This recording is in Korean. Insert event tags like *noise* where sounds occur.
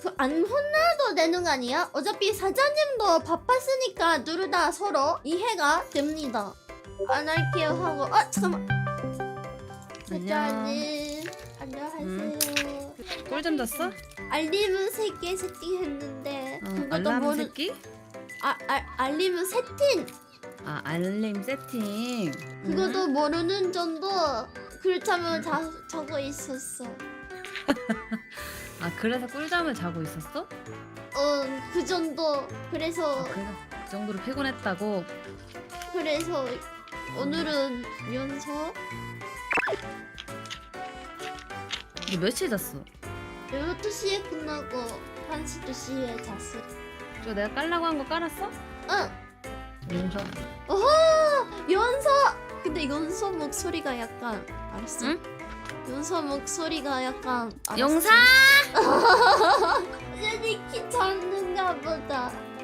그 안 혼나도 되는 거 아니야? 어차피 사장님도 바빴으니까 둘 다 서로 이해가 됩니다. 안 할게요 하고 아 잠깐만 사장님 안녕하세요. 꿀잠 잤어? 알림은 3개 세팅했는데 어, 그것도 알람 모르 새끼? 아, 알, 알림은 세팅 아 알림 세팅. 그것도 모르는 정도 그렇다면 자, 적어 있었어. *laughs* 아 그래서 꿀잠을 자고 있었어? 어, 그 정도. 그래서 아, 그래서 그 정도로 피곤했다고. 그래서 오늘은 연서 너 며칠 잤어? 12시에 끝나고 1시 2시에 잤어. 저 내가 깔라고 한 거 깔았어? 응. 윤서. 어허! 연서! 근데 연서 목소리가 약간 알았어? 응? 연서 목소리가 약간 알았어? 얘네 키 작는가 보다.